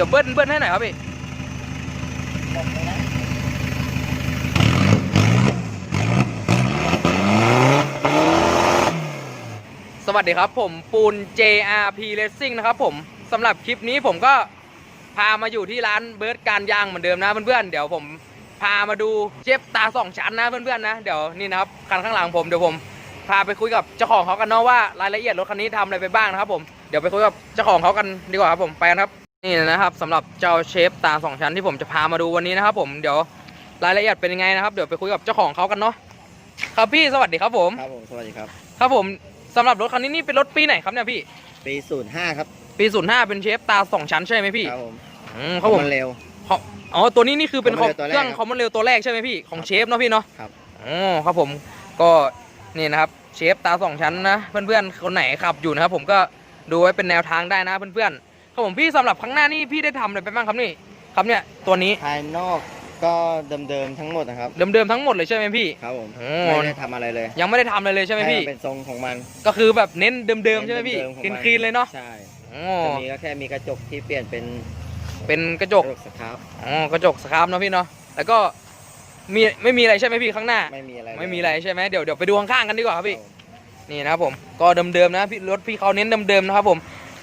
ดี๋ยวเบิ้ลเบิ้ลให้หน่อยครับพี่สวัสดีครับผมปูน JRP Racing นะครับผมสำหรับคลิปนี้ผมก็พามาอยู่ที่ร้านเบิร์ดการยางเหมือนเดิมนะเพื่อนๆเดี๋ยวผมพามาดูเจ็บตาสองชั้นนะเพื่อนๆนะเดี๋ยวนี่นะครับคันข้างหลังผมเดี๋ยวผมพาไปคุยกับเจ้าของเขากันเนาะว่ารายละเอียดรถคันนี้ทำอะไรไปบ้างนะครับผมเดี๋ยวไปคุยกับเจ้าของเขากันดีกว่าครับผมไปกันครับ นี่นะครับสำหรับเจ้าเชฟตาสองชั้นที่ผมจะพามาดูวันนี้นะครับผมเดี๋ยวรายละเอียดเป็นยังไงนะครับเดี๋ยวไปคุยกับเจ้าของเขากันเนาะครับพี่สวัสดีครับผมครับผมสวัสดีครับครับผมสำหรับรถคันนี้นี่เป็นรถปีไหนครับเนี่ยพี่ ปีศูนย์ห้าครับปี05เป็นเชฟตาสองชั้นใช่ไหมพี่ครับผมอืมครับผมนเร็วเขาอ๋อตัวนี้นี่คือเป็น Common Rail ตัวแรกเครื่องครับคอมมอนเรลตัวแรกใช่ไหมพี่ของเชฟเนาะพี่เนาะครับอ๋อครับผมก็นี่นะครับเชฟตาสองชั้นนะเพื่อนๆคนไหนขับอยู่นะครับผมก็ดูไว้เป็นแนวทางได้นะเพื่อนๆ ครับผมพี่สำหรับข้างหน้านี่พี่ได้ทำอะไรไปบ้างครับนี่ครับเนี่ยตัวนี้ภายนอกก็เดิมๆทั้งหมดนะครับ เดิมๆทั้งหมดเลยใช่ไหมพี่ ครับผมโอ้ ไม่ได้ทำอะไรเลยยังไม่ได้ทำอะไรเลยใช่ไหมพี่ ให้นเป็นทรงของมันก็คือแบบเน้นเดิมๆใช่ไหมพี่เดิมๆของคมันลีนๆเลยเนาะใช่อ๋อจะมีก็แค่มีกระจกที่เปลี่ยนเป็นเป็นกระจกกระจกสครับอ๋อกระจกสครับเนาะพี่เนาะแล้วก็มีไม่มีอะไรใช่ไหมพี่ข้างหน้า ไม่มีอะไรไม่มีอะไรใช่ไหมเดี๋ยวเดี๋ยวไปดูข้างๆกันดีกว่าครับพี่พี่นี่นะครับผมก็เดิมๆนะพี่รถพี่เขาเน้นเดิมๆนะครับผม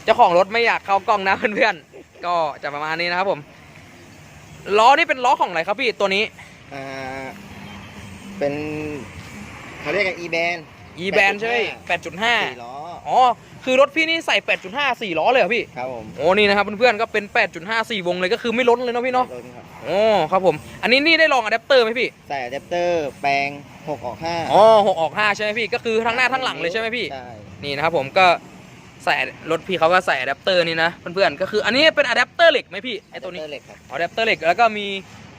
เจ้าของรถไม่อยากเข้ากล้องนะเพื่อนๆ ก็จะประมาณนี้นะครับผมล้อนี่เป็นล้อของอะไรครับพี่ตัวนี้อ่าเป็นเขาเรียกกัน e band e band ใช่ไหมสี่8.5ล้ออ๋อคือรถพี่นี่ใส่ 8.5 4ล้อเลยเหรอพี่ ครับผมโอ้นี่นะครับเพื่อนๆก็เป็น 8.5 4วงเลยก็คือไม่ล้นเลยเนาะพี่เนาะรถครับโอ้ครับผม อันนี้นี่ได้ลองอะแดปเตอร์ไหมพี่ ใส่อะแดปเตอร์แปลงหกออกห้าอ๋อหกออกห้าใช่ไหมพี่ ก็คือทั้งหน้าทั้งหลังเลยใช่ไหมพี่ ใช่ นี่นะครับผมก็ ใส่รถพี่เขาก็ใส่อะแดปเตอร์นี่นะเพื่อนๆก็คืออันนี้เป็นอะแดปเตอร์เหล็กไหมพี่ไอตัวนี้อะแดปเตอร์เหล็กครับอะแดปเตอร์เหล็กแล้วก็มี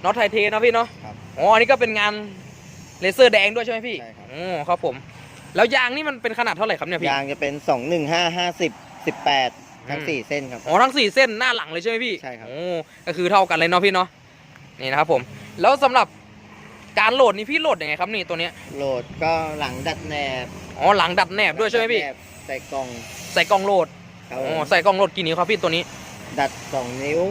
น็อตไทเทนนะพี่เนาะครับ อ๋ออันนี้ก็เป็นงานเลเซอร์แดงด้วยใช่ไหมพี่ใช่ครับ อ๋อครับผม แล้วยางนี่มันเป็นขนาดเท่าไหร่ครับเนี่ยพี่ ยางจะเป็นสองหนึ่งห้าห้าสิบสิบแปดทั้งอืม สี่เส้นครับ อ๋อทั้งสี่เส้นหน้าหลังเลยใช่ไหมพี่ใช่ครับ โอ้ก็คือเท่ากันเลยเนาะพี่เนาะนี่นะครับผม แล้วสำหรับการโหลดนี่พี่โหลดยังไงครับนี่ตัวเนี้ยโหลดก็หลังดัดแหนบอ๋อหลังดัดแหนบด้วยใช่ไหมพี่ดัดแนบ ใส่กล่องใส่กล่องโหลดครับอ๋ผอมใส่กล่องโหลดกี่นิ้วครับพี่ตัวนี้ ดัดสองนิ้ว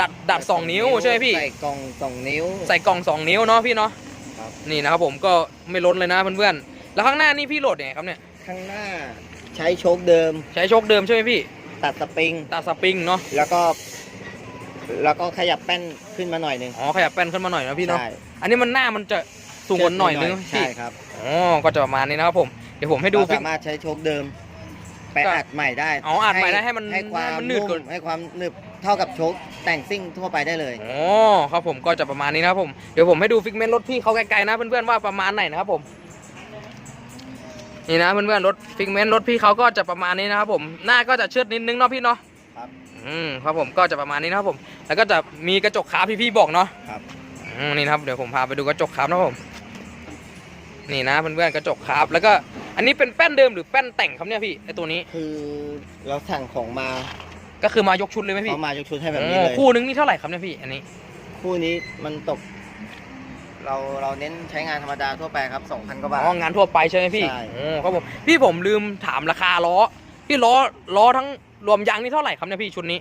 ดัดดัดสองนิ้วใช่ไหมพี่ ใส่กล่องสองนิ้ว ใส่กล่องสองนิ้วเนาะพี่เนาะครับ นี่นะครับผมก็ไม่ล้นเลยนะเพื่อนๆแล้วข้างหน้านี่พี่โหลดยังไงครับเนี่ยข้างหน้าใช้โชคเดิม ใช้โชคเดิมใช่ไหมพี่ตัดสปริงตาสปริงเนาะแล้วก็ แล้วก็ขยับแป้นขึ้นมาหน่อยหนึงอ๋อขยับแป้นขึ้นมาหน่อยนะพี่เนาะใช่อันนี้มันหน้ามันจะสูงกว่าหน่อยนึงใช่พี่ครับอ๋อก็จะประมาณนี้นะครับผมเดี๋ยวผมให้ดูเราฟิกสามารถใช้โชคเดิม ไปก็อัดใหม่ได้อ๋ออัดใหม่ได้ให้มันให้ความให้มันหนืดนุ่กว่ามให้ความหนึบเท่ากับโชคแต่งซิ่งทั่วไปได้เลย อ๋อครับผมก็จะประมาณนี้นะครับผมเดี๋ยวผมให้ดูฟิกเมนต์รถพี่เขาไกลๆนะเพื่อนๆว่าประมาณไหนนะครับผมนี่นะเพื่อนๆรถฟิกเมนต์รถพี่เขาก็จะประมาณนี้นะครับผมหน้าก็จะเชิดนิดนึงเนาะพี่เนาะครับ อืมครับผมก็จะประมาณนี้นะครับผม แล้วก็จะมีกระจกขาพี่ๆบอกเนาะครับ อืมนี่นะครับเดี๋ยวผมพาไปดูกระจกครับนะครับผม นี่นะเพื่อนๆกระจกครับ แล้วก็อันนี้เป็นแป้นเดิมหรือแป้นแต่งครับเนี่ยพี่ไอตัวนี้คือเราสั่งของมาก็คือมายกชุดเลยไหมพี่เขามายกชุดให้แบบนี้อ๋เลอยคู่นึงนี่เท่าไหร่ครับเนี่ยพี่ อันนี้ คู่นี้มันตก เราเราเน้นใช้งานธรรมดาทั่วไปครับ2,000กว่าบาทอ๋องานทั่วไปใช่ไหมพี่ใช่อ๋อครับผมพี่ผมลืมถามราคาล้อพี่ล้อล้อทั้งรวมยางนี่เท่าไหร่ครับเนี่ยพี่ชุดนี้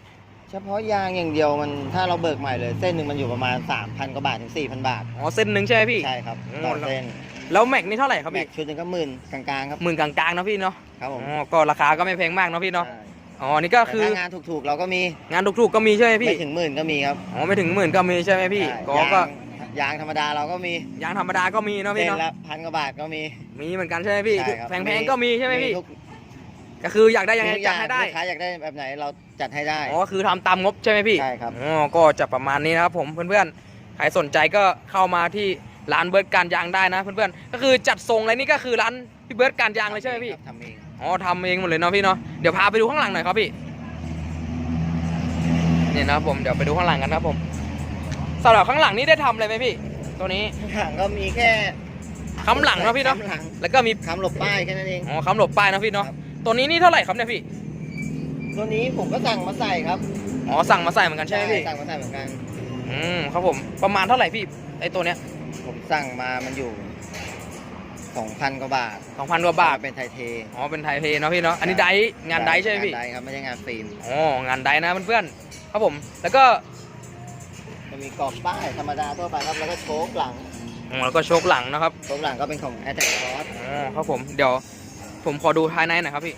เฉพาะยางอย่างเดียวมันถ้าเราเบิกใหม่เลย เส้นหนึ่งมันอยู่ประมาณ3,000กว่าบาทถึง4,000 บาท อ๋อ เส้นหนึ่งใช่ไหมพี่ ใช่ครับอืมต่อเส้น แล้วแม็กนี่เท่าไหร่ครับแม็พี่กชุดหนึงก็หมื่นกลางๆครับหมื่นกลางๆนะพี่เนาะครับผมอ๋อก็ราคาก็ไม่แพงมากเนาะพี่เนาะใช่อ๋อนี่ก็แต่คือถ้างานถูกๆเราก็มีงานถูกๆก็มีใช่ไหมพี่ไม่ถึงหมื่นก็มีครับอ๋อไม่ถึงหมื่นก็มีใช่ไหมพี่ใช่ก็ยางก็ยางธรรมดาเราก็มียางธรรมดาก็มีเนาะพี่เส้นเนาะละพันกว่าบาทก็มีมีเหมือนกันใช่ไหมพี่ใช่ครับแพงๆก็มีใช่ไหมพี่ ทุกก็คืออยากได้ยังไงทุกอจัดย่างให้ได้ ลูกค้าอยากได้แบบไหนเราจัดให้ได้ อ๋อคือทำตามงบใช่ไหมพี่ใช่ครับ อ๋อก็จะประมาณนี้นะครับผมเพื่อนๆ ใครสนใจก็เข้ามาที่ ร้านเบิร์ดการยางได้นะเพื่อนๆก็คือจัดทรงอะไรนี่ก็คือร้านพี่เบิร์ดการยางเลยใช่ไหมพี่ทำเองอ๋อทำเองหมดเลยเนาะพี่เนาะเดี๋ยวพาไปดูข้างหลังหน่อยครับพี่เนี่ยนะครับผมเดี๋ยวไปดูข้างหลังกันนะครับผมสำหรับข้างหลังนี่ได้ทำอะไรไหมพี่ ตัวนี้ข้างหลังก็มีแค่ค้ำหลังเนาะพี่เนาะค้ำหลังแล้วก็มีค้ำหลบป้ายแค่นั้นเองอ๋อค้ำหลบป้ายเนาะพี่เนาะครับตัวนี้นี่เท่าไหร่ครับเนี่ยพี่ ตัวนี้ผมก็สั่งมาใส่ครับอ๋อสั่งมาใส่เหมือนกันใช่ไหมพี่สั่งมาใส่เหมือนกันอืมครับผมประมาณเท่าไหร่พี่ไอตัวเนี้ย ผมสั่งมามันอยู่2,000กว่าบาทสองพันกว่าบาทเป็นไทยเทอ๋อเป็นไทยเพย์เนาะพี่เนาะอันนี้ไดฟ์งานไดฟ์ใช่ไหมพี่งานไดฟ์ครับไม่ใช่งานฟิล์มอ๋องานไดฟ์นะเพื่อนๆครับผม แล้วก็จะมีกรอบป้ายธรรมดาทั่วไปครับแล้วก็โชคหลังอ๋อแล้วก็โชคหลังนะครับโชคหลังก็เป็นของ a t t a c Cross อ๋อครับผมเดี๋ยวผมขอดูภายในหน่อยครับพี่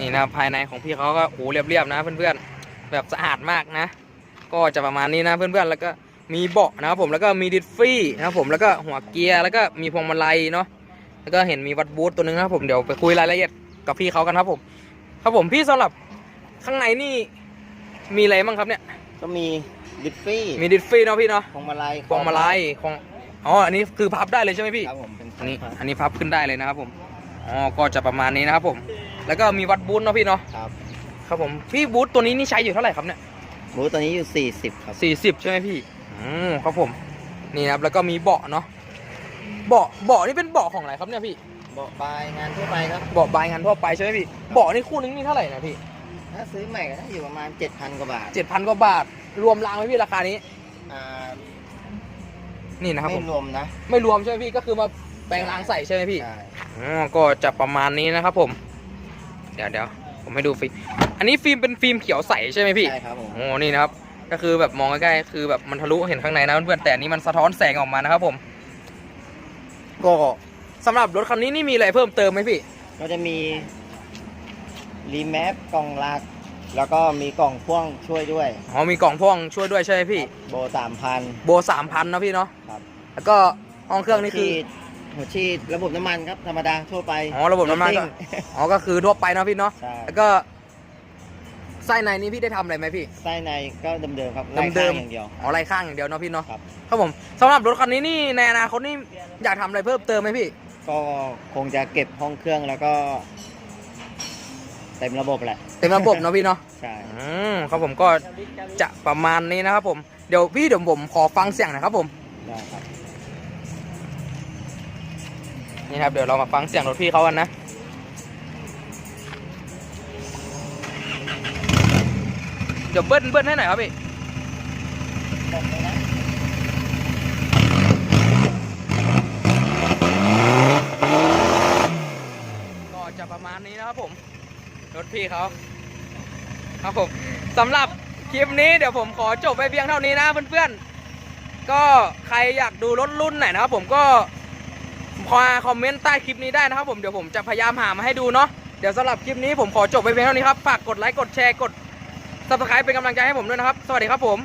นี่นะครับภายในของพี่เขาก็โอ้เรียบๆนะเพื่อนๆ แบบสะอาดมากนะ ก็จะประมาณนี้นะเพื่อนๆแล้วก็มีเบาะนะครับผมแล้วก็มีดิสฟรีนะครับผมแล้วก็หัวเกียร์แล้วก็มีพวงมาลัยเนาะแล้วก็เห็นมีวัดบูทตัวหนึงนะครับผมเดี๋ยวไปคุยรายละเอียดกับพี่เขากันครับผม ครับผมพี่สำหรับข้างในนี่มีอะไรบ้างครับเนี่ย ก็มีดิฟฟี่มีดิสฟรีเนาะพี่เนาะพวงมาลัยพวงมาลัยของอ๋ออันนี้คือพับได้เลยใช่ไหมพี่ครับผมเป็นอันนี้อันนี้พับขึ้นได้เลยนะครับผมอ๋อก็จะประมาณนี้นะครับผม แล้วก็มีวัดบูทเนาะพี่เนาะครับ ครับผมพี่บูทตัวนี้นี่ใช้อยู่เท่าไหร่ครับเนี่ยบูธตัวนี้อยู่ 40 ครับ สี่สิบใช่ไหมพี่อืมครับผมนี่นะครับแล้วก็มีเบาะเนาะเบาะเบาะนี่เป็นเบาะของอะไรครับเนี่ยพี่เบาะปลายงานทั่วไปครับ เบาะบายงานทั่วไปใช่ไหมพี่เบาะนี่คู่นึงนี่เท่าไหร่นะพี่ถ้าซื้อใหม่ก็ได้อยู่ประมาณ 7,000 กว่าบาทเจ็ดพันกว่าบาทรวมรางไหมพี่ราคานี้อ่านี่นะครับผไม่มรวมนะไม่รวมใช่ไหมพี่ก็คือมาแปลงรางใส่ใช่ไหมพี่ ใช่ อ๋อก็จะประมาณนี้นะครับผม เดี๋ยวเดี๋ยว ผมให้ดูฟิล์มอันนี้ฟิล์มเป็นฟิล์มเขียวใสใช่ไหมพี่ใช่ครับผมโอ้นี่นะครับก็คือแบบมองใกล้ๆคือแบบมันทะลุเห็นข้างในนะเพื่อนๆแต่อันนี้มันสะท้อนแสงออกมานะครับผมก็สำหรับรถคันนี้นี่มีอะไรเพิ่มเติมไหมพี่ ก็จะมีรีแมปกล่องลัก แล้วก็มีกล่องพ่วงช่วยด้วยอ๋อมีกล่องพ่วงช่วยด้วยใช่ไหมพี่ โบสามพันโบสามพันนะพี่เนาะครับ แล้วก็ห้องเครื่องนี่คือ หัวฉีดระบบน้ำมันครับธรรมดาทั่วไปอ๋อระบบน้ำมันก็ซิ่งอ๋อก็คือทั่วไปนะพี่เนาะใช่แล้วก็ไส้ในนี้พี่ได้ทำอะไรไหมพี่ ไส้ในก็เดิมๆครับเดิมๆไล่ข้างอย่างเดียวอ๋อไล่ข้างอย่างเดียวเนาะพี่เนาะครับ ครับผมสำหรับรถคันนี้นี่ในอนาคตนี่อยากทำอะไรเพิ่มเติมไหมพี่ ก็คงจะเก็บห้องเครื่องแล้วก็ เต็มระบบแหละเต็มระบบเนาะพี่เนาะ ใช่อืมครับผมก็จะประมาณนี้นะครับผม เดี๋ยวพี่เดี๋ยวผมขอฟังเสียงหนะครับผม ได้ครับ นี่ครับเดี๋ยวเรามาฟังเสียงรถพี่เขากันนะเดี๋ยวเบิ้ลเบิ้ลให้หน่อยครับพี่ก็จะประมาณนี้นะครับผม รถพี่เขาครับผมสำหรับคลิปนี้เดี๋ยวผมขอจบไปเพียงเท่านี้นะเพื่อนๆ ก็ใครอยากดูรถรุ่นไหนนะครับผมก็ คอคอมเมนต์ใต้คลิปนี้ได้นะครับผมเดี๋ยวผมจะพยายามหามาให้ดูเนาะเดี๋ยวสำหรับคลิปนี้ผมขอจบไปเพียงเท่านี้ครับฝากกดไลค์กดแชร์กด subscribe เป็นกำลังใจให้ผมด้วยนะครับ สวัสดีครับผม